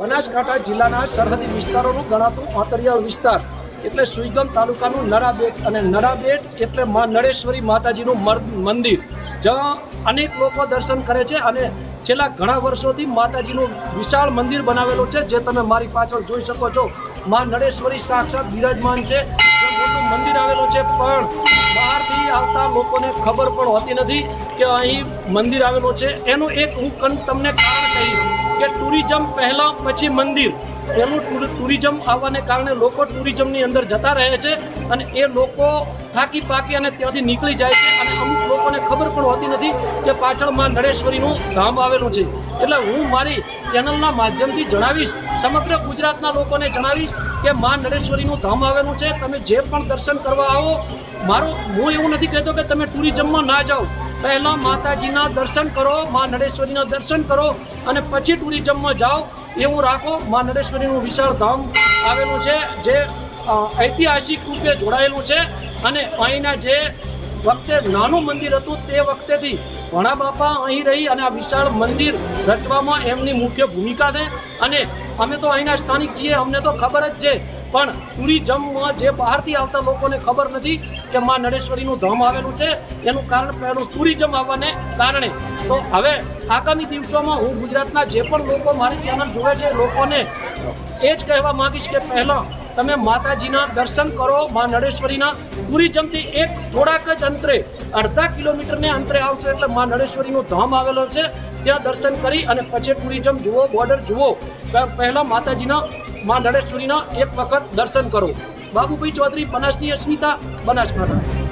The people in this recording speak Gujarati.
બનાસકાંઠા જિલ્લાના સરહદી વિસ્તારોનું ગણાતું આંતરિયાળ વિસ્તાર એટલે સુઈગમ તાલુકાનું નરાબેટ અને નરાબેટ એટલે મા નળેશ્વરી માતાજીનું મંદિર. જ્યાં અનેક લોકો દર્શન કરે છે અને છેલ્લા ઘણા વર્ષોથી માતાજીનું વિશાળ મંદિર બનાવેલું છે, જે તમે મારી પાછળ જોઈ શકો છો. મા નળેશ્વરી સાક્ષાત બિરાજમાન છે. મોટું મંદિર આવેલું છે, પણ બહારથી આવતા લોકોને ખબર પણ હોતી નથી કે અહીં મંદિર આવેલું છે. એનું એક હું તમને કારણ કહીશ. કે ટુરિઝમ પહેલાં પછી મંદિર. એનું ટુરિઝમ આવવાને કારણે લોકો ટુરિઝમની અંદર જતા રહે છે અને એ લોકો થાકી પાકી અને ત્યાંથી નીકળી જાય છે અને અમુક લોકોને ખબર પણ હોતી નથી કે પાછળમાં નળેશ્વરીનું ધામ આવેલું છે. એટલે હું મારી ચેનલના માધ્યમથી જણાવીશ, સમગ્ર ગુજરાતના લોકોને જણાવીશ કે માં નરેશ્વરીનું ધામ આવેલું છે, તમે જે પણ દર્શન કરવા આવો, મારું હું એવું નથી કહેતો કે તમે ટુરિઝમમાં ના જાઓ. પહેલાં માતાજીના દર્શન કરો, માં નરેશ્વરીના દર્શન કરો અને પછી ટુરિઝમમાં જાઓ, એવું રાખો. માં નરેશ્વરીનું વિશાળ ધામ આવેલું છે, જે ઐતિહાસિક રૂપે જોડાયેલું છે અને અહીંના જે વખતે નાનું મંદિર હતું તે વખતેથી ઘણા બાપા અહીં રહી અને આ વિશાળ મંદિર રચવામાં એમની મુખ્ય ભૂમિકા છે અને અમે તો અહીંના સ્થાનિક છીએ, અમને તો ખબર જ છે. પણ ટુરિઝમમાં જે બહારથી આવતા લોકોને ખબર નથી કે માં નળેશ્વરીનું ધામ આવેલું છે. એનું કારણ પહેલું ટુરિઝમ આવવાને કારણે. તો હવે આગામી દિવસોમાં હું ગુજરાતના જે પણ લોકો મારી ચેનલ જોવે છે, લોકોને એ જ કહેવા માંગીશ કે પહેલાં તમે માતાજીના દર્શન કરો, માં નળેશ્વરીના ટુરિઝમથી એક થોડાક જ અંતરે, અડધા કિલોમીટરને અંતરે આવશો એટલે માં નળેશ્વરીનું ધામ આવેલો છે. ત્યાં દર્શન કરી અને પછી ટુરિઝમ જુઓ, બોર્ડર જુઓ પહેલાં માતાજીના માં નળેશ્વરીના એક વખત દર્શન કરો. બાબુભાઈ ચૌધરી, બનાસની અસ્મિતા, બનાસકાંઠા.